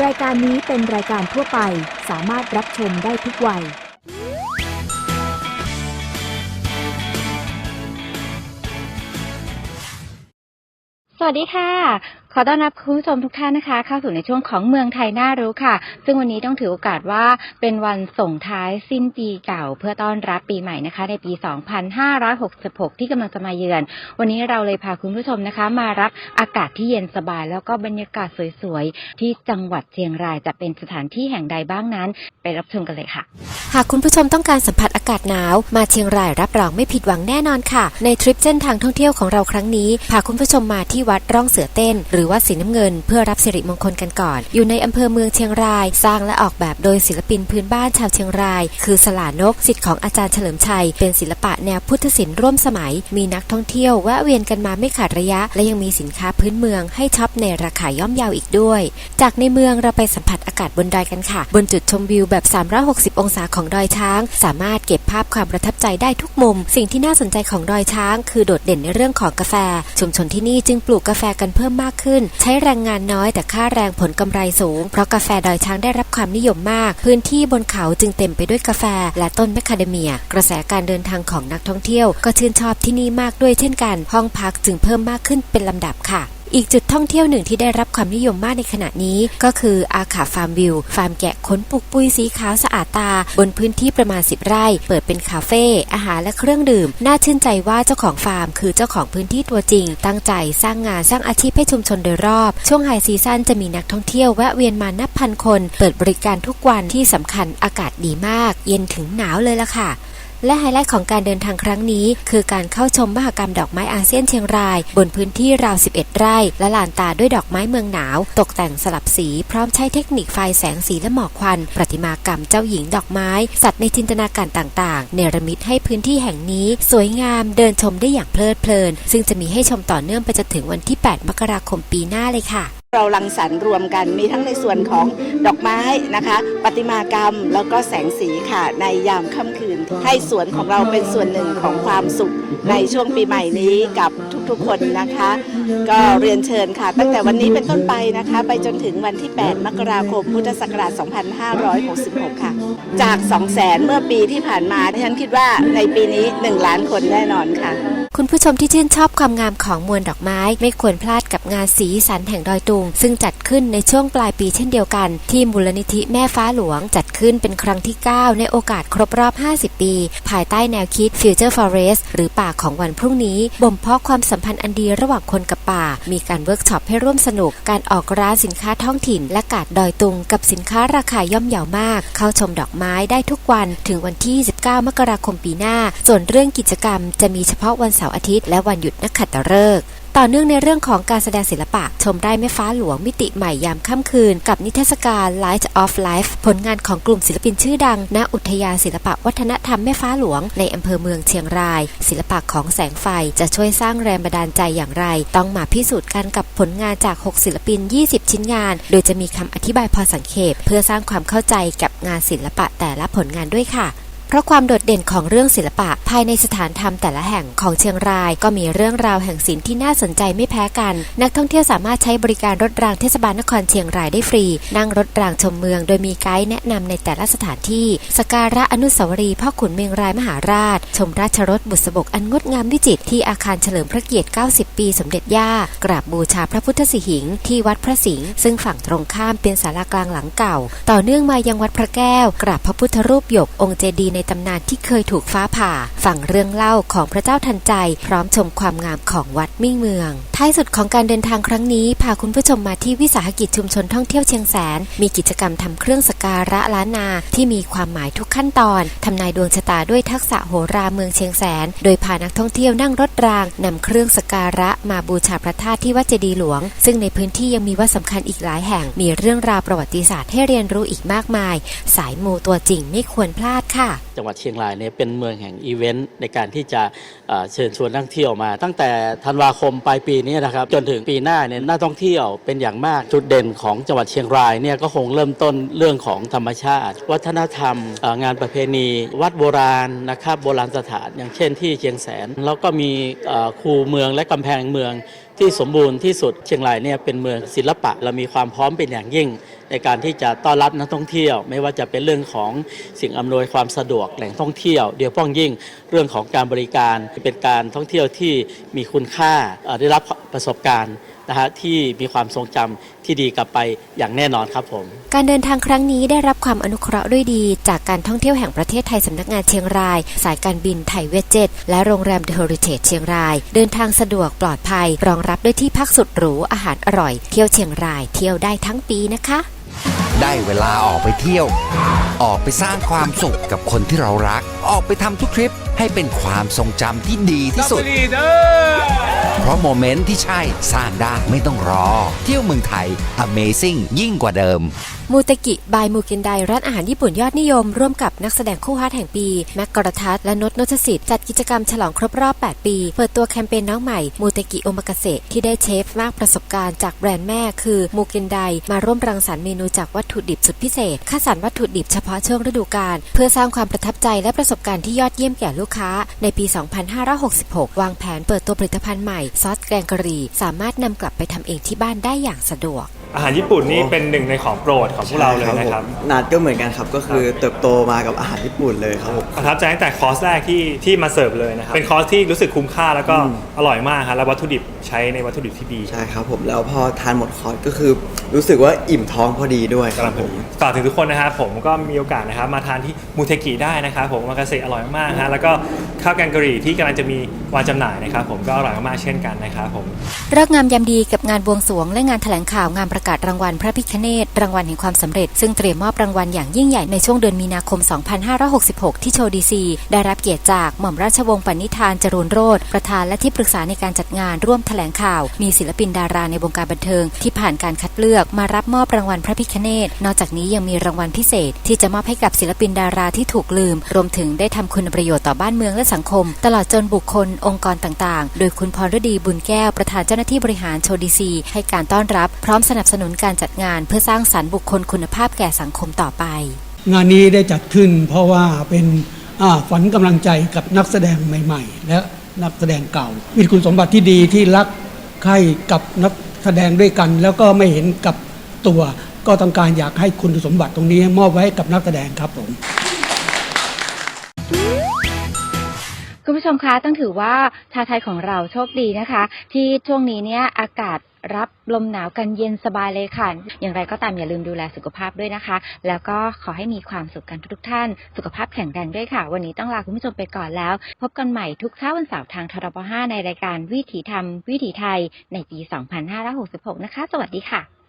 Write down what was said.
รายการนี้เป็นรายการทั่วไปสามารถรับชมได้ทุกวัย สวัสดีค่ะ ขอต้อนรับคุณผู้ชมทุกท่านนะคะ เข้าสู่ในช่วงของเมืองไทยน่ารู้ค่ะ ซึ่งวันนี้ต้องถือโอกาสว่าเป็นวันส่งท้ายสิ้นปีเก่า เพื่อต้อนรับปีใหม่นะคะ ในปี 2566 ที่กำลังจะมาเยือน วันนี้เราเลยพาคุณผู้ชมนะคะ มารับอากาศที่เย็นสบาย แล้วก็บรรยากาศสวยๆ ที่จังหวัดเชียงรายจะเป็นสถานที่แห่งใดบ้างนั้น ไปรับชมกันเลยค่ะ หากคุณผู้ชมต้องการสัมผัสอากาศหนาว มาเชียงรายรับรองไม่ผิดหวังแน่นอนค่ะ ในทริปเส้นทางท่องเที่ยวของเราครั้งนี้พาคุณผู้ชมมาที่วัดร่องเสือเต้นหรือือวัดสีน้ำเงิน เพื่อรับสิริมงคลกันก่อน อยู่ในอำเภอเมืองเชียงราย สร้างและออกแบบโดยศิลปินพื้นบ้านชาวเชียงราย คือสลานกสิทธิ์ของอาจารย์เฉลิมชัย เป็นศิลปะแนวพุทธศิลป์ร่วมสมัย มีนักท่องเที่ยวแวะเวียนกันมาไม่ขาดระยะ และยังมีสินค้าพื้นเมืองให้ช็อปในราคาย่อมเยาวอีกด้วย จากในเมืองเราไปสัมผัสอากาศบนดอยกันค่ะ บนจุดชมวิวแบบ 360 องศาของดอยช้าง สามารถเก็บภาพความประทับใจได้ทุกมุม สิ่งที่น่าสนใจของดอยช้าง คือโดดเด่นในเรื่องของกาแฟ ชุมชนที่นี่จึงปลูกกาแฟกันเพิ่มมากขึ้นใช้แรงงานน้อยแต่ค่าแรงผลกำไรสูง เพราะกาแฟดอยช้างได้รับความนิยมมาก พื้นที่บนเขาจึงเต็มไปด้วยกาแฟและต้นแมคคาเดเมีย กระแสการเดินทางของนักท่องเที่ยว ก็ชื่นชอบที่นี่มากด้วยเช่นกัน ห้องพักจึงเพิ่มมากขึ้นเป็นลำดับค่ะ อีกจุดท่องเที่ยวหนึ่งที่ได้รับความนิยมมากในขณะนี้ ก็คืออาขาฟาร์มวิว ฟาร์มแกะขนปุกปุยสีขาวสะอาดตา บนพื้นที่ประมาณ 10 ไร่ เปิดเป็นคาเฟ่อาหารและเครื่องดื่ม น่าชื่นใจว่าเจ้าของฟาร์ม คือเจ้าของพื้นที่ตัวจริง ตั้งใจสร้างงานสร้างอาชีพให้ชุมชนโดยรอบ ช่วงไฮซีซั่นจะมีนักท่องเที่ยวแวะเวียนมานับพันคน เปิดบริการทุกวันที่สำคัญอากาศดีมาก เย็นถึงหนาวเลยล่ะค่ะ และไฮไลท์ของการเดินทางครั้งนี้ คือการเข้าชมมหกรรมดอกไม้อาเซียนเชียงราย บนพื้นที่ราว 11 ไร่ และลานตาด้วยดอกไม้เมืองหนาว ตกแต่งสลับสี พร้อมใช้เทคนิคไฟแสงสีและหมอกควัน ประติมากรรมเจ้าหญิงดอกไม้ สัตว์ในจินตนาการต่างๆ เนรมิตให้พื้นที่แห่งนี้ สวยงามเดินชมได้อย่างเพลิดเพลิน ซึ่งจะมีให้ชมต่อเนื่องไปจนถึงวันที่ 8 มกราคมปีหน้าเลยค่ะ เรารังสรรรวมกันมีทั้งในส่วนของดอกไม้นะคะประติมากรรมแล้วก็แสงสีค่ะในยามค่ำคืน ให้สวนของเราเป็นส่วนหนึ่งของความสุขในช่วงปีใหม่นี้กับทุกๆคนนะคะ ก็เรียนเชิญค่ะ ตั้งแต่วันนี้เป็นต้นไปนะคะ ไปจนถึงวันที่ 8 มกราคมพุทธศักราช 2566 ค่ะ จาก 200,000เมื่อปีที่ผ่านมาที่ฉันคิดว่าในปีนี้ 1 ล้านคนแน่นอนค่ะ คุณผู้ชมที่ชื่นชอบความงามของมวลดอกไม้ ไม่ควรพลาดกับงานสีสันแห่งดอยตุง ซึ่งจัดขึ้นในช่วงปลายปีเช่นเดียวกัน ที่มูลนิธิแม่ฟ้าหลวง จัดขึ้นเป็นครั้งที่ 9 ในโอกาสครบรอบ 50 ปี ภายใต้แนวคิด Future Forest หรือป่าของวันพรุ่งนี้ บ่มเพาะความสัมพันธ์อันดีระหว่างคนกับป่า มีการเวิร์กช็อปให้ร่วมสนุก การออกร้านสินค้าท้องถิ่น และกาดดอยตุง กับสินค้าราคาย่อมเยาวมาก เข้าชมดอกไม้ได้ทุกวันถึงวันที่ 19 มกราคมปีหน้า ส่วนเรื่องกิจกรรมจะมีเฉพาะวันเสาร์อาทิตย์และวันหยุดนักขัตฤกษ์ต่อเนื่องในเรื่องของการแสดงศิลปะ ชมได้แม่ฟ้าหลวงมิติใหม่ยามค่ำคืน กับนิทรรศการ Light of Life ผลงานของกลุ่มศิลปินชื่อดัง ณ อุทยานศิลปะวัฒนธรรมแม่ฟ้าหลวง ในอำเภอเมืองเชียงราย ศิลปะของแสงไฟจะช่วยสร้างแรงบันดาลใจอย่างไร ต้องมาพิสูจน์กันกับผลงานจาก 6 ศิลปิน 20 ชิ้นงาน โดยจะมีคำอธิบายพอสังเขปเพื่อสร้างความเข้าใจกับงานศิลปะแต่ละผลงานด้วยค่ะ เพราะความโดดเด่นของเรื่องศิลปะ ภายในสถานธรรมแต่ละแห่งของเชียงราย ก็มีเรื่องราวแห่งศิลป์ที่น่าสนใจไม่แพ้กัน นักท่องเที่ยวสามารถใช้บริการรถรางเทศบาลนครเชียงรายได้ฟรี นั่งรถรางชมเมือง โดยมีไกด์แนะนำในแต่ละสถานที่ สการะอนุสาวรีย์พ่อขุนเมืองรายมหาราช ชมราชรถบุษบกอันงดงามวิจิตรที่อาคารเฉลิมพระเกียรติ 90 ปี สมเด็จย่ากราบบูชาพระพุทธสิหิงค์ที่วัดพระสิงห์ซึ่งฝั่งตรงข้ามเป็นศาลากลางหลังเก่า ต่อเนื่องมายังวัดพระแก้ว กราบพระพุทธรูปหยกองค์เจดีย์ในตำนานที่เคยถูกฟ้าผ่าฝั่งเรื่องเล่าของพระเจ้าทันใจ พร้อมชมความงามของวัดมิ่งเมือง ท้ายสุดของการเดินทางครั้งนี้ พาคุณผู้ชมมาที่วิสาหกิจชุมชนท่องเที่ยวเชียงแสน มีกิจกรรมทำเครื่องสการะล้านนาที่มีความหมายทุกขั้นตอนทำนายดวงชะตาด้วยทักษะโหราเมืองเชียงแสน โดยพานักท่องเที่ยวนั่งรถรางนำเครื่องสการะมาบูชาพระธาตุที่วัดเจดีหลวง ซึ่งในพื้นที่ยังมีวัดสำคัญอีกหลายแห่ง มีเรื่องราวประวัติศาสตร์ให้เรียนรู้อีกมากมาย สายมูตัวจริงไม่ควรพลาดค่ะจังหวัดเชียงรายเนี่ยเป็นเมืองแห่งอีเวนต์ในการที่จะเชิญชวนนักท่องเที่ยวมา ตั้งแต่ธันวาคมปลายปีนี้นะครับจนถึงปีหน้าเนี่ยนักท่องเที่ยวเป็นอย่างมากจุดเด่นของจังหวัดเชียงรายเนี่ยก็คงเริ่มต้นเรื่องของธรรมชาติ วัฒนธรรม งานประเพณี วัดโบราณนะครับโบราณสถาน อย่างเช่นที่เชียงแสนแล้วก็มีคูเมืองและกำแพงเมืองที่สมบูรณ์ที่สุดเชียงรายเนี่ยเป็นเมืองศิลปะ เรามีความพร้อมเป็นอย่างยิ่ง ในการที่จะต้อนรับนักท่องเที่ยว ไม่ว่าจะเป็นเรื่องของสิ่งอำนวยความสะดวกแหล่งท่องเที่ยว เดียวป้องยิ่งเรื่องของการบริการเป็นการท่องเที่ยวที่มีคุณค่าได้รับประสบการณ์นะฮะที่มีความทรงจำที่ดีกลับไปอย่างแน่นอนครับผม การเดินทางครั้งนี้ได้รับความอนุเคราะห์ด้วยดี จากการท่องเที่ยวแห่งประเทศไทยสำนักงานเชียงราย สายการบินไทยเวจเจ็ตและโรงแรมเดอะเฮอริเทจเชียงราย เดินทางสะดวกปลอดภัย รองรับด้วยที่พักสุดหรูอาหารอร่อย เที่ยวเชียงราย เที่ยวได้ทั้งปีนะคะ ได้เวลาออกไปเที่ยว ออกไปสร้างความสุขกับคนที่เรารัก ออกไปทำทุกทริป ให้เป็นความทรงจำที่ดีที่สุด เพราะโมเมนต์ที่ใช่สร้างได้ไม่ต้องรอ เที่ยวเมืองไทย Amazing ยิ่งกว่าเดิม มูเตกิบายมูกินไดร้านอาหารญี่ปุ่นยอดนิยม ร่วมกับนักแสดงคู่ฮาร์ดแห่งปีแม็กกรทัศและนดนชสิทธิ์จัดกิจกรรมฉลองครบรอบ 8 ปี เปิดตัวแคมเปญน้องใหม่มูเตกิโอมากาเสะที่ได้เชฟมากประสบการณ์จากแบรนด์แม่คือมูกินไดมาร่วมรังสรรค์เมนูจากวัตถุดิบสุดพิเศษคัดสรรวัตถุดิบเฉพาะช่วงฤดูกาลเพื่อสร้างความประทับใจและประสบการณ์ที่ยอดเยี่ยมแก่ลูกค้า ในปี 2566 วางแผนเปิดตัวผลิตภัณฑ์ใหม่ซอสแกงกะหรี่สามารถนำกลับไปทำเองที่บ้านได้อย่างสะดวก อาหารญี่ปุ่นนี่เป็นหนึ่งในของโปรดของพวกเราเลยนะครับผมนัดก็เหมือนกันครับก็คือเติบโตมากับอาหารญี่ปุ่นเลยครับผม ประทับใจตั้งแต่คอร์สแรกที่ที่มาเสิร์ฟเลยนะครับ เป็นคอร์สที่รู้สึกคุ้มค่าแล้วก็อร่อยมากครับแล้ววัตถุดิบใช้ในวัตถุดิบที่ดีใช่ครับผมแล้วพอทานหมดคอร์สก็คือรู้สึกว่าอิ่มท้องพอดีด้วยครับผมฝากถึงทุกคนนะครับผมก็มีโอกาสนะครับมาทานที่มูเทกิได้นะครับผมมากาเซอร่อยมากฮะแล้วก็ข้าวแกงกะหรี่ที่กำลังจะมีวางจำหน่ายนะครับผมก็อร่อยมากๆเช่นกันนะครับผม เลิกษ์งามยามดีกับงานบวงสรวงและงานแถลงข่าวงานประกาศรางวัลพระพิคเนตรางวัลแห่งความสำเร็จ ซึ่งเตรียมมอบรางวัลอย่างยิ่งใหญ่ในช่วงเดือนมีนาคม 2566 ที่โชว์ดีซีได้รับเกียรติจากหม่อมราชวงศ์ปณิธานจรูนโรธประธานและที่ปรึกษาในการจัดงานร่วมแถลงข่าว มีศิลปินดาราในวงการบันเทิง ที่ผ่านการคัดเลือกมารับมอบรางวัลพระพิคเนตนอกจากนี้ยังมีรางวัลพิเศษ ที่จะมอบให้กับศิลปินดาราที่ถูกลืม รวมถึงได้ทำคุณประโยชน์ต่อบ้านเมืองและสังคม ตลอดจนบุคคลองค์กรต่างๆ โดยคุณพรฤดีบุญแก้วประธานเจ้าหน้าที่บริหารโชดีซีให้การต้อนรับพร้อมสนับสนุนการจัดงานเพื่อสร้างสรรค์บุคคลคุณภาพแก่สังคมต่อไป งานนี้ได้จัดขึ้นเพราะว่าเป็นอ่าฝันกำลังใจกับนักแสดงใหม่ ๆ และนักแสดงเก่า มีคุณสมบัติที่ดีที่รักใคร่กับนักแสดงด้วยกัน แล้วก็ไม่เห็นกับตัว ก็ต้องการอยากให้คุณสมบัติตรงนี้ มอบไว้ให้กับนักแสดงครับผมคุณผู้ชมคะต้องถือว่าชาวไทยของเราโชคดีนะคะ ที่ช่วงนี้เนี่ยอากาศ รับลมหนาวกันเย็นสบายเลยค่ะ อย่างไรก็ตามอย่าลืมดูแลสุขภาพด้วยนะคะ แล้วก็ขอให้มีความสุขกันทุกๆท่าน สุขภาพแข็งแรงด้วยค่ะ วันนี้ต้องลาคุณผู้ชมไปก่อนแล้ว พบกันใหม่ทุกเช้าวันเสาร์ทางทรบ5ในรายการวิถีธรรม วิถีไทย ในปี 2566 นะคะ สวัสดีค่ะ